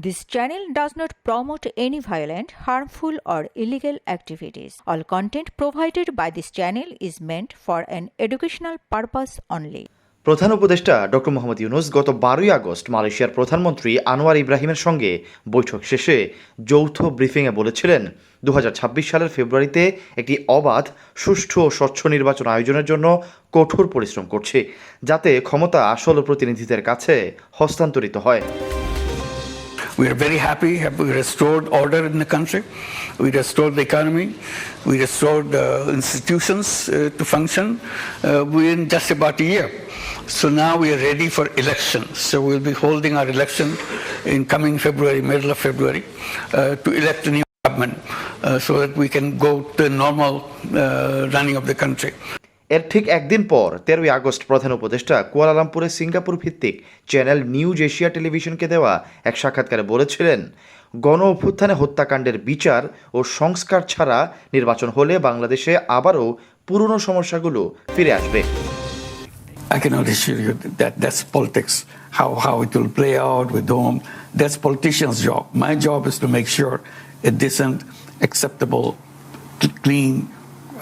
This channel does not promote any violent, harmful, or illegal activities. All content provided by this channel is meant for an educational purpose only. প্রধান উপদেষ্টা doctor Mohammad Yunus গত বারোই August মালয়েশিয়ার প্রধানমন্ত্রী আনোয়ার ইব্রাহিমের সঙ্গে বৈঠক শেষে যৌথ ব্রিফিংয়ে বলেছিলেন দু হাজার ছাব্বিশ সালের ফেব্রুয়ারিতে একটি অবাধ সুষ্ঠু ও স্বচ্ছ নির্বাচন আয়োজনের জন্য কঠোর পরিশ্রম করছে যাতে ক্ষমতা আসল প্রতিনিধিদের কাছে হস্তান্তরিত হয় We are very happy. We restored order in the country. We restored the economy. We restored uh, institutions uh, to function uh, within just about a year. So now we are ready for elections. So we'll be holding our election in coming February, middle of February, uh, to elect a new government uh, so that we can go to the normal uh, running of the country. এর ঠিক একদিন পর তেরোই August প্রধান উপদেষ্টা কুয়ালালামপুরে Singapore ভিত্তিক Channel News Asia টেলিভিশনকে দেওয়া এক সাক্ষাৎকারে বলেছিলেন গণ অভ্যুত্থানে হত্যাকাণ্ডের বিচার ও সংস্কার ছাড়া নির্বাচন হলে বাংলাদেশে আবারও পুরনো সমস্যাগুলো ফিরে আসবে I cannot assure you that that's politics. How, how it will play out with whom, that's politician's job. My job is to make sure a decent, acceptable, clean,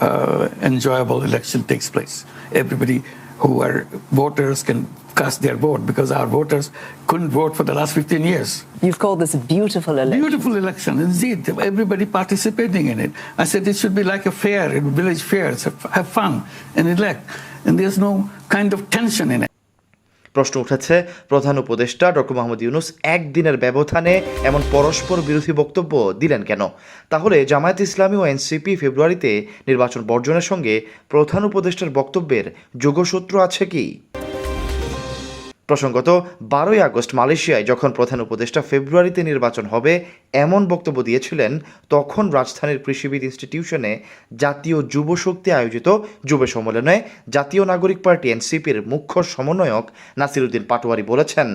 uh, enjoyable election takes place. Everybody who are voters can cast their vote because our voters couldn't vote for the last 15 years. You've called this a beautiful election. Beautiful election, indeed. Everybody participating in it. I said it should be like a fair, a village fair. So have fun and elect. And there's no kind of tension in it. প্রশ্ন উঠেছে। প্রধান উপদেষ্টা doctor Mohammad Yunus একদিনের ব্যবধানে এমন পরস্পর বিরোধী বক্তব্য দিলেন কেন? তাহলে জামায়াত ইসলামী ও এনসিপি ফেব্রুয়ারিতে নির্বাচন বর্জনের সঙ্গে প্রধান উপদেষ্টার বক্তব্যের যোগসূত্র আছে কি? প্রসঙ্গত, বারোই আগস্ট মালয়েশিয়ায় যখন প্রধান উপদেষ্টা ফেব্রুয়ারিতে নির্বাচন হবে এমন বক্তব্য দিয়েছিলেন, তখন রাজধানীর কৃষিবিদ ইনস্টিটিউশনে জাতীয় যুব শক্তি আয়োজিত যুব সম্মেলনে জাতীয় নাগরিক পার্টি এনসিপির মুখ্য সমন্বয়ক নাসিরুদ্দিন পাটোয়ারি বলেছেন,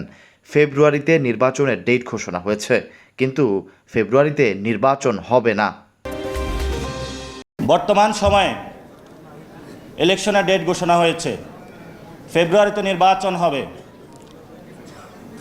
ফেব্রুয়ারিতে নির্বাচনের ডেট ঘোষণা হয়েছে, কিন্তু ফেব্রুয়ারিতে নির্বাচন হবে না। বর্তমান সময়ে ইলেকশনের ডেট ঘোষণা হয়েছে, ফেব্রুয়ারিতে নির্বাচন হবে।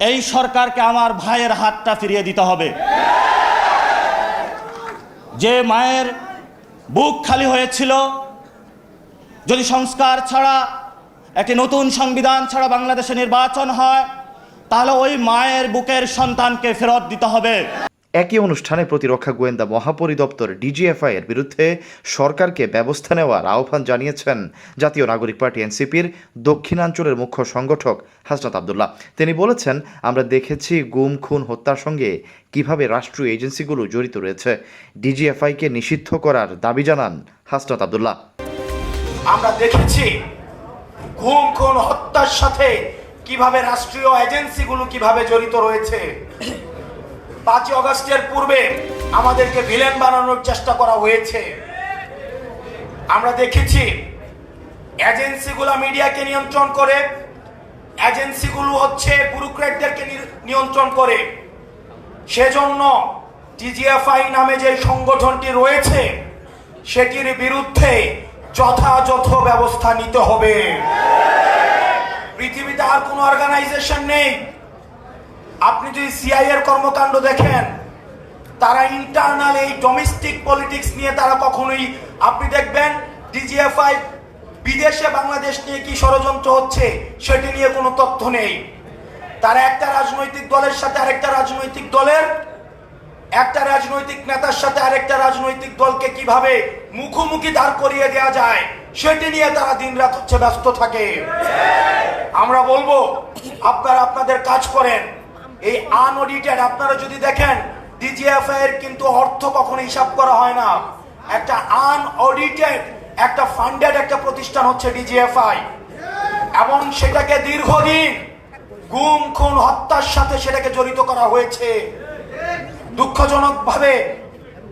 এই সরকারকে আমার ভাইয়ের হাতটা ফিরিয়ে দিতে হবে। যে মায়ের বুক খালি হয়েছিল, যদি সংস্কার ছাড়া, একটি নতুন সংবিধান ছাড়া বাংলাদেশে নির্বাচন হয়, তাহলে ওই মায়ের বুকের সন্তানকে ফেরত দিতে হবে। একই অনুষ্ঠানে প্রতিরক্ষা গোয়েন্দা মহাপরিদপ্তর ডিজিএফআই এর বিরুদ্ধে সরকারকে ব্যবস্থা নেওয়ার আহ্বান জানিয়েছেন জাতীয় নাগরিক পার্টি এনসিপির দক্ষিণাঞ্চলের মুখ্য সংগঠক হাসনাত আবদুল্লাহ। তিনি বলেছেন, আমরা দেখেছি গুম, খুন, হত্যার সঙ্গে কীভাবে রাষ্ট্রীয় এজেন্সিগুলো জড়িত রয়েছে। ডিজিএফআইকে নিষিদ্ধ করার দাবি জানান হাসনাত আবদুল্লাহ। আমরা দেখেছি গুম, খুন, হত্যার সাথে কীভাবে রাষ্ট্রীয় এজেন্সিগুলো কীভাবে জড়িত রয়েছে। পাঁচই অগস্টের পূর্বে আমাদেরকে ভিলেন বানানোর চেষ্টা করা হয়েছে। আমরা দেখেছি, এজেন্সিগুলো মিডিয়াকে নিয়ন্ত্রণ করে, এজেন্সিগুলো হচ্ছে ব্যুরোক্রেটদেরকে নিয়ন্ত্রণ করে। সেজন্য টিজিএফআই নামে যে সংগঠনটি রয়েছে, সেটির বিরুদ্ধে যথাযথ ব্যবস্থা নিতে হবে। পৃথিবীতে আর কোনো অর্গানাইজেশন নেই। আপনি যদি সিআই এর কর্মকাণ্ড দেখেন, তারা ইন্টারনাল এই ডোমেস্টিক পলিটিক্স নিয়ে তারা কখনোই, আপনি দেখবেন ডিজিএফআই বিদেশে বাংলাদেশ নিয়ে কি ষড়যন্ত্র হচ্ছে, সেটি নিয়ে কোনো তথ্য নেই। তারা একটা রাজনৈতিক দলের সাথে আরেকটা রাজনৈতিক দলের, একটা রাজনৈতিক নেতার সাথে আরেকটা রাজনৈতিক দলকে কীভাবে মুখোমুখি দাঁড় করিয়ে দেওয়া যায়, সেটি নিয়ে তারা দিনরাত হচ্ছে ব্যস্ত থাকে। আমরা বলব, আপনারা আপনাদের কাজ করেন এই আনঅডিটেড আপনারা যদি দেখেন ডিজিএফআই এর কিন্তু অর্থ কখনো হিসাব করা হয় না। একটা আনঅডিটেড একটা ফান্ডেড একটা প্রতিষ্ঠান হচ্ছে ডিজিএফআই এবং সেটাকে দীর্ঘদিন গুম, খুন, হত্যার সাথে সেটাকে জড়িত করা হয়েছে। দুঃখজনকভাবে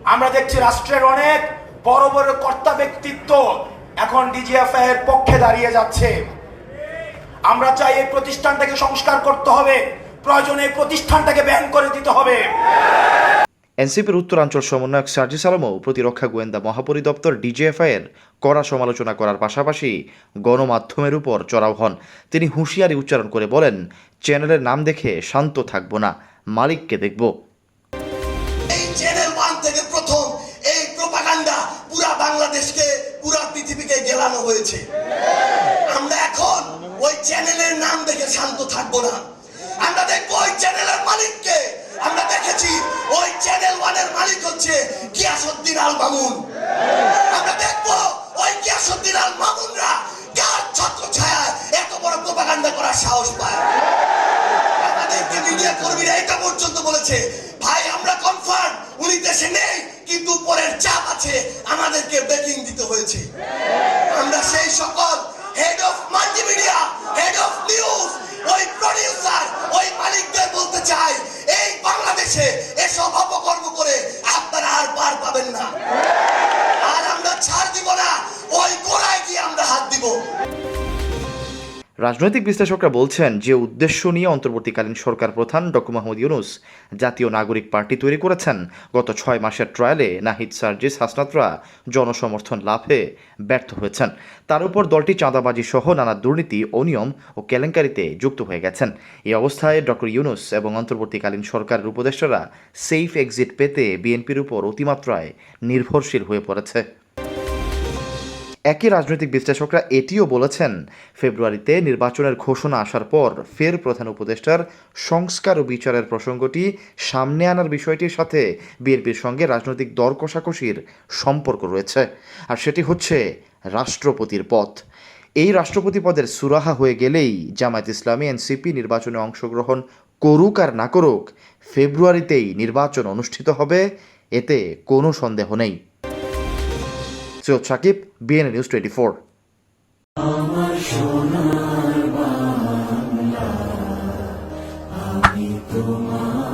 আমরা দেখছি রাষ্ট্রের অনেক বড় বড় কর্তা ব্যক্তিত্ব এখন ডিজিএফআই এর পক্ষে দাঁড়িয়ে যাচ্ছে। আমরা চাই এই প্রতিষ্ঠানটাকে সংস্কার করতে হবে। প্রয়োজনে প্রতিষ্ঠানটাকে ব্যান করে দিতে হবে। এনসিপির উত্তরাঞ্চল সমন্বয়ক সার্জিস আলমও প্রতিরক্ষা গোয়েন্দা মহাপরিদপ্তর ডিজিএফআই এর কড়া সমালোচনা করার পাশাপাশি গণমাধ্যমের উপর চড়াও হন। তিনি হুঁশিয়ারি উচ্চারণ করে বলেন চ্যানেলের নাম দেখে শান্ত থাকব না মালিককে দেখব। এই চ্যানেল ওয়ান থেকে প্রথম এই প্রপাগান্ডা পুরা বাংলাদেশকে পুরা পৃথিবীকে গেলানো হয়েছে। আমরা এখন ওই চ্যানেলের নাম দেখে শান্ত থাকব না। আমরা দেখব ওই চ্যানেলের মালিককে। আমরা দেখেছি ওই চ্যানেল ওয়ানের মালিক হচ্ছে গিয়াসুদ্দিন আল মামুন। আমরা দেখব ওই গিয়াসুদ্দিন আল মামুনরা কার ছত্র ছায়া এত বড় প্রপাগান্ডা করার সাহস পায়। আমাদেরকে মিডিয়া কর্মীরা এটা পর্যন্ত বলেছে। ভাই, আমরা কনফার্ম উনি দেশে নেই, কিন্তু উপরের চাপ আছে, আমাদেরকে ব্রেকিং দিতে হয়েছে। আমরা সেই সকল রাজনৈতিক বিশ্লেষকরা বলছেন যে উদ্দেশ্য নিয়ে অন্তর্বর্তীকালীন সরকার প্রধান ডক্টর মোহাম্মদ ইউনুস জাতীয় নাগরিক পার্টি তৈরি করেছেন। গত ছয় মাসের ট্রায়ালে নাহিদ সার্জিস হাসনাতরা জনসমর্থন লাভে ব্যর্থ হয়েছেন। তার উপর দলটি চাঁদাবাজি সহ নানা দুর্নীতি, অনিয়ম ও কেলেঙ্কারিতে যুক্ত হয়ে গেছেন। এই অবস্থায় ডক্টর ইউনুস এবং অন্তর্বর্তীকালীন সরকারের উপদেষ্টারা সেফ এক্সিট পেতে বিএনপির উপর অতিমাত্রায় নির্ভরশীল হয়ে পড়েছে। একই রাজনৈতিক বিশ্লেষকরা এটিও বলেছেন, ফেব্রুয়ারিতে নির্বাচনের ঘোষণা আসার পর ফের প্রধান উপদেষ্টার সংস্কার ও বিচারের প্রসঙ্গটি সামনে আনার বিষয়টির সাথে বিএনপির সঙ্গে রাজনৈতিক দর কষাকষির সম্পর্ক রয়েছে। আর সেটি হচ্ছে রাষ্ট্রপতির পথ এই রাষ্ট্রপতি পদের সুরাহা হয়ে গেলেই জামায়াত ইসলামী, এনসিপি নির্বাচনে অংশগ্রহণ করুক আর না করুক, ফেব্রুয়ারিতেই নির্বাচন অনুষ্ঠিত হবে, এতে কোনো সন্দেহ নেই। Syed Sakib BNA news twenty four তোমার